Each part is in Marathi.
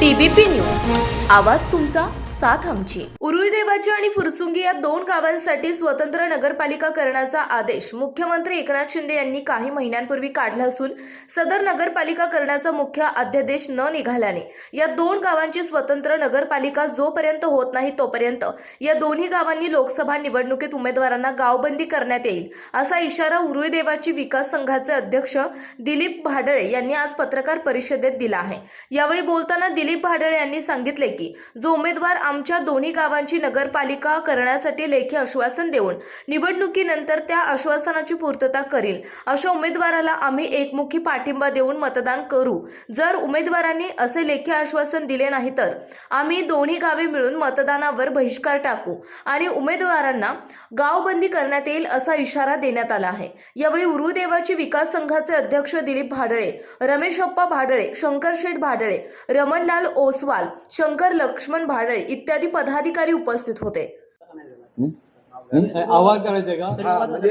TBP news. आवाज तुमचा साथ आमची. उरुई देवाची आणि फुरसुंगी या दोन गावांसाठी स्वतंत्र नगरपालिका करण्याचा आदेश मुख्यमंत्री एकनाथ शिंदे यांनी काही महिन्यांपूर्वी काढला असून सदर नगरपालिका करण्याचा मुख्य अध्यादेश न निघाल्याने या दोन गावांची स्वतंत्र नगरपालिका जोपर्यंत होत नाही तोपर्यंत या दोन्ही गावांनी लोकसभा निवडणुकीत उमेदवारांना गावबंदी करण्यात येईल असा इशारा उरुई देवाची विकास संघाचे अध्यक्ष दिलीप भाडळे यांनी आज पत्रकार परिषदेत दिला आहे. यावेळी बोलताना दिलीप भाडळ यांनी सांगितले की जो उमेदवार आमच्या दोन्ही गावांची नगरपालिका करण्यासाठी लेखी आश्वासन देऊन निवडणुकीनंतर त्या आश्वासनाची पूर्तता करील अशा उमेदवाराला आम्ही एकमुखी पाठिंबा देऊन मतदान करू. जर उमेदवारांनी असे लेखी आश्वासन दिले नाही तर आम्ही दोन्ही गावे मिळून मतदानावर बहिष्कार टाकू आणि उमेदवारांना गावबंदी करण्यात येईल असा इशारा देण्यात आला आहे. यावेळी उरुदेवाची विकास संघाचे अध्यक्ष दिलीप भाडळे रमेशप्पा भाडळे शंकरशेठ भाडळे रमणलाल ओसवाल शंकर लक्ष्मण भाडळे इत्यादी पदाधिकारी उपस्थित होते. आवाज करायचंय का? हा, म्हणजे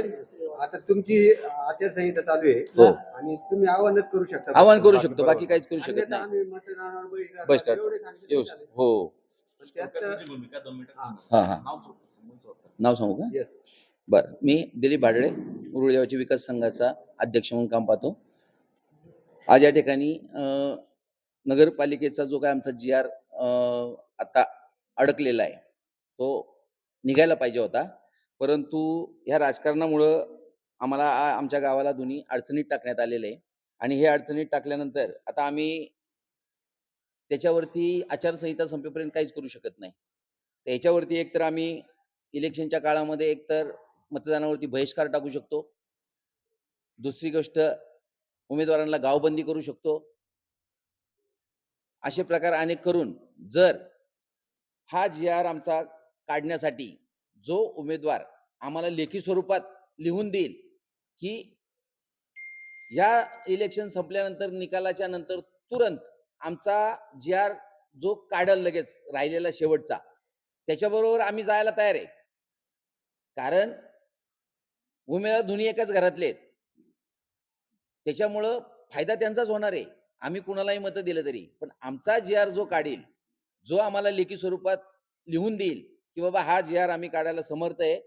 आता तुमची आचारसंहिता चालू हो. आहे आणि तुम्ही आव्हानच करू शकता. आवाहन करू शकतो बाकी काहीच करू शकत नाही. बहिष्कार. हो. हा हा. नाव सांगू का. बर. मी दिलीप भाडळे उरुळदेवाची विकास संघाचा अध्यक्ष म्हणून काम पाहतो. आज या ठिकाणी नगरपालिकेचा जो काय आमचा जी आर आता अडकलेला आहे तो निघायला पाहिजे होता. परंतु ह्या राजकारणामुळं आम्हाला आमच्या गावाला दोन्ही अडचणीत टाकण्यात आलेले आहे. आणि हे अडचणीत टाकल्यानंतर आता आम्ही त्याच्यावरती आचारसंहिता संपेपर्यंत काहीच करू शकत नाही. त्याच्यावरती एकतर आम्ही इलेक्शनच्या काळामध्ये एकतर मतदानावरती बहिष्कार टाकू शकतो. दुसरी गोष्ट उमेदवारांना गावबंदी करू शकतो. असे प्रकार अनेक करून जर हा जी आर आमचा काढण्यासाठी जो उमेदवार आम्हाला लेखी स्वरूपात लिहून देईल की या इलेक्शन संपल्यानंतर निकालाच्या नंतर तुरंत आमचा जी आर जो काढल लगेच राहिलेला शेवटचा त्याच्याबरोबर आम्ही जायला तयार आहे. कारण उमेदवार दोन्ही एकाच घरातले आहेत. त्याच्यामुळं फायदा त्यांचाच होणार आहे. आम्ही कुणालाही मतं दिलं तरी. पण आमचा जी आर जो काढील जो आम्हाला लेखी स्वरूपात लिहून देईल की बाबा हा जी आर आम्ही काढायला समर्थ आहे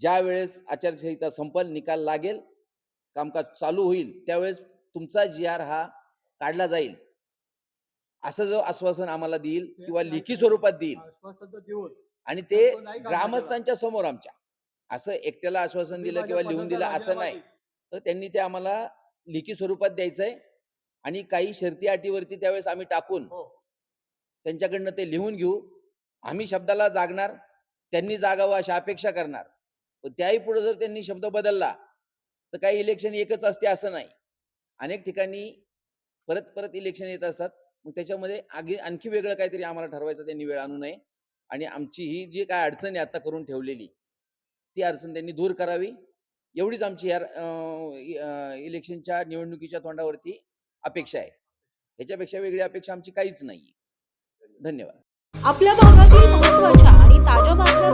ज्या वेळेस आचारसंहिता संपल निकाल लागेल कामकाज चालू होईल त्यावेळेस तुमचा जी आर हा काढला जाईल. असं जो आश्वासन आम्हाला देईल किंवा लेखी स्वरूपात देईल. आणि ते ग्रामस्थांच्या समोर आमच्या. असं एकट्याला आश्वासन दिलं किंवा लिहून दिलं असं नाही. तर त्यांनी ते आम्हाला लिखी स्वरूपात द्यायचंय. आणि काही शर्ती अटीवरती त्यावेळेस आम्ही टाकून हो. त्यांच्याकडनं ते लिहून घेऊ. आम्ही शब्दाला जागणार त्यांनी जागावं अशा अपेक्षा करणार. पण त्याही पुढे जर त्यांनी शब्द बदलला तर काही इलेक्शन एकच असते असं नाही. अनेक ठिकाणी परत परत इलेक्शन येत असतात. मग त्याच्यामध्ये आगी आणखी वेगळं काहीतरी आम्हाला ठरवायचं त्यांनी वेळ आणू नये. आणि आमची ही जी काय अडचण आहे आता करून ठेवलेली ती अडचण त्यांनी दूर करावी. एवढीच आमची या इलेक्शनच्या निवडणुकीच्या तोंडावरती अपेक्षा आहे. ह्याच्यापेक्षा वेगळी अपेक्षा आमची काहीच नाही धन्यवाद. आपल्या भागातील महत्त्वाच्या आणि ताज्या बातम्या